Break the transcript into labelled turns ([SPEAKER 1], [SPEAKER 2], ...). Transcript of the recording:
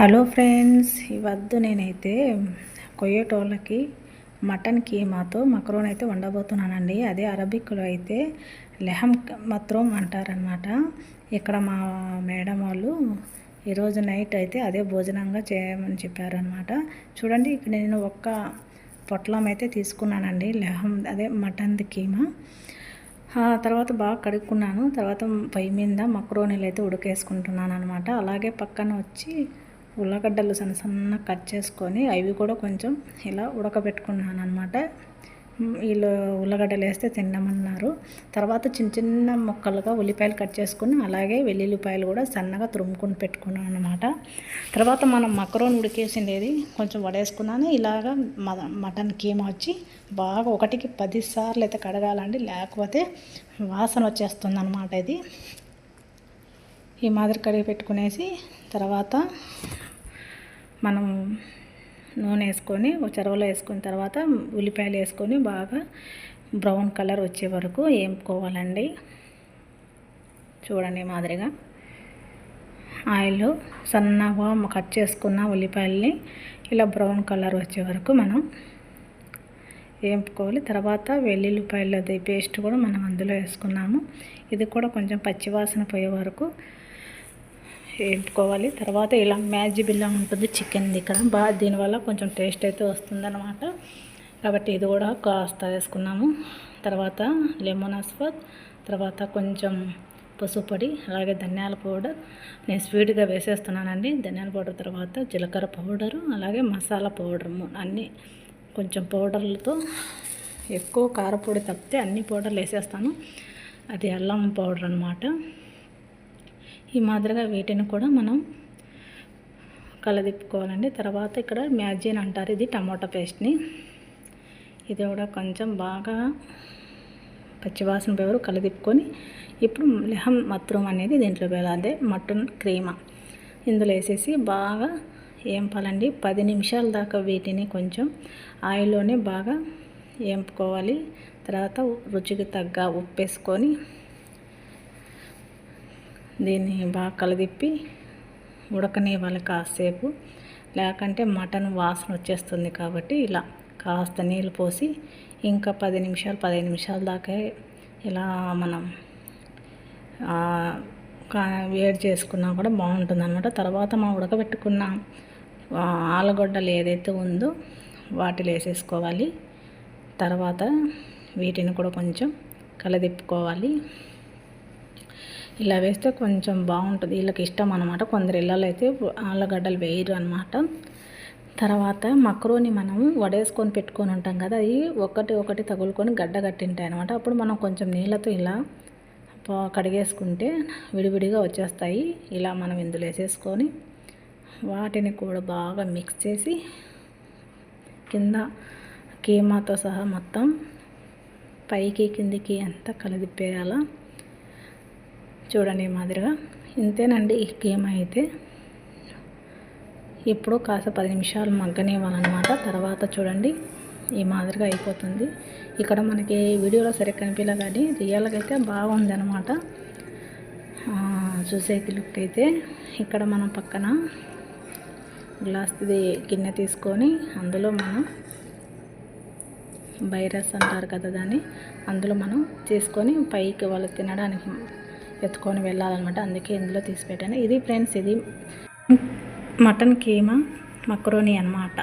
[SPEAKER 1] Hello friends ఇవద్దు నేనైతే కొయ్యేటోళ్ళకి mutton కీమాతో మక్రోన్ అయితే వండబోతున్నానండి. అదే అరబిక్లో అయితే లెహం మత్రోమ్ అంటారనమాట ఇక్కడ మా మేడం వాళ్ళు ఈరోజు నైట్ అయితే అదే భోజనంగా చేయమని చెప్పారనమాట చూడండి ఇక్కడ నేను ఒక్క పొట్లం అయితే తీసుకున్నానండి లెహం అదే మటన్ది కీమా. తర్వాత బాగా కడుక్కున్నాను. తర్వాత పై మీద మక్రోనీలు అయితే ఉడకేసుకుంటున్నాను అనమాట అలాగే పక్కన వచ్చి ఉల్లగడ్డలు సన్న సన్న కట్ చేసుకొని అవి కూడా కొంచెం ఇలా ఉడకబెట్టుకున్నాను అనమాట వీళ్ళు ఉల్లగడ్డలు వేస్తే తినమన్నారు. తర్వాత చిన్న చిన్న ముక్కలుగా ఉల్లిపాయలు కట్ చేసుకుని అలాగే వెల్లుల్లిపాయలు కూడా సన్నగా తురుముకుని పెట్టుకున్నాను అనమాట తర్వాత మనం మకరోన్ ఉడికేసిండేది కొంచెం వడేసుకున్నాను. ఇలాగా మటన్ కీమా వచ్చి బాగా ఒకటికి పది సార్లు అయితే కడగాలండి. లేకపోతే వాసన వచ్చేస్తుంది అనమాట ఇది. ఈ మాదిరి కడిగి పెట్టుకునేసి తర్వాత మనం నూనె వేసుకొని చెరవలో వేసుకున్న తర్వాత ఉల్లిపాయలు వేసుకొని బాగా బ్రౌన్ కలర్ వచ్చే వరకు వేపుకోవాలండి చూడండి మాదిరిగా. ఆయిల్ సన్నగా కట్ చేసుకున్న ఉల్లిపాయల్ని ఇలా బ్రౌన్ కలర్ వచ్చే వరకు మనం వేపుకోవాలి తర్వాత వెల్లుల్లిపాయలది పేస్ట్ కూడా మనం అందులో వేసుకున్నాము. ఇది కూడా కొంచెం పచ్చివాసన పోయే వరకు వేపుకోవాలి తర్వాత ఇలా మ్యాజీ బిల్లా ఉంటుంది చికెన్ది ఇక్కడ బాగా దీనివల్ల కొంచెం టేస్ట్ అయితే వస్తుందన్నమాట. కాబట్టి ఇది కూడా కాస్త వేసుకున్నాము. తర్వాత లెమన్ అస్ఫత్ తర్వాత కొంచెం పసుపు పొడి అలాగే ధనియాల పౌడర్. నేను స్వీట్గా వేసేస్తున్నానండి. ధనియాల పౌడర్ తర్వాత జీలకర్ర పౌడరు అలాగే మసాలా పౌడర్ అన్నీ కొంచెం పౌడర్లతో ఎక్కువ కారపొడి తప్పితే అన్ని పౌడర్లు వేసేస్తాను. అది అల్లం పౌడర్ అనమాట ఈ మాదిరిగా వీటిని కూడా మనం కలదిప్పుకోవాలండి. తర్వాత ఇక్కడ మ్యాజిన్ అంటారు. ఇది టమాటా పేస్ట్ని. ఇది కూడా కొంచెం బాగా పచ్చివాసన పేరు కలదిప్పుకొని ఇప్పుడు లెహం మత్రూమ్ అనేది దీంట్లో వేలాదే మటన్ క్రీమా. ఇందులో వేసేసి బాగా ఏంపాలండి. పది నిమిషాల దాకా వీటిని కొంచెం ఆయిల్లోనే బాగా ఏంపుకోవాలి. తర్వాత రుచికి తగ్గ ఉప్పు వేసుకొని దీన్ని బాగా కలదిప్పి ఉడకనివ్వాలి కాసేపు. లేకంటే మటన్ వాసన వచ్చేస్తుంది కాబట్టి ఇలా కాస్త నీళ్ళు పోసి ఇంకా పది నిమిషాలు పదిహేను నిమిషాల దాకా ఇలా మనం వేడి చేసుకున్నా కూడా బాగుంటుంది అనమాట తర్వాత మనం ఉడకబెట్టుకున్న ఆలుగడ్డలు ఏదైతే ఉందో వాటిలో వేసేసుకోవాలి. తర్వాత వీటిని కూడా కొంచెం కలదిప్పుకోవాలి. ఇలా వేస్తే కొంచెం బాగుంటుంది. వీళ్ళకి ఇష్టం అనమాట కొందరు ఇళ్ళలో అయితే ఆలుగడ్డలు వేయరు అనమాట తర్వాత మక్రోని మనం వడేసుకొని పెట్టుకొని ఉంటాం కదా అవి ఒకటి ఒకటి తగులుకొని గడ్డ కట్టింటాయి అనమాట అప్పుడు మనం కొంచెం నీళ్ళతో ఇలా కడిగేసుకుంటే విడివిడిగా వచ్చేస్తాయి. ఇలా మనం ఇందులో వేసేసుకొని వాటిని కూడా బాగా మిక్స్ చేసి కింద కీమాతో సహా మొత్తం పైకి కిందికి అంతా కలిదిప్పేయాలా చూడండి మాదిరిగా. ఇంతేనండి ఈ గేమ్ అయితే. ఇప్పుడు కాస్త పది నిమిషాలు మగ్గనివ్వాలన్నమాట. తర్వాత చూడండి ఈ మాదిరిగా అయిపోతుంది. ఇక్కడ మనకి వీడియోలో సరిగ్గా కనిపించలే కానీ రియల్గా అయితే బాగుంది అనమాట చూసేకి లుక్ అయితే. ఇక్కడ మనం పక్కన గ్లాస్ది గిన్నె తీసుకొని అందులో మనం వైరస్ అంటారు కదా దాన్ని అందులో మనం తీసుకొని పైకి వాళ్ళు తినడానికి ఎత్తుకొని వెళ్ళాలన్నమాట. అందుకే ఇందులో తీసి పెట్టాను ఇది ఫ్రెండ్స్ ఇది మటన్ కీమా మక్రోనీ అనమాట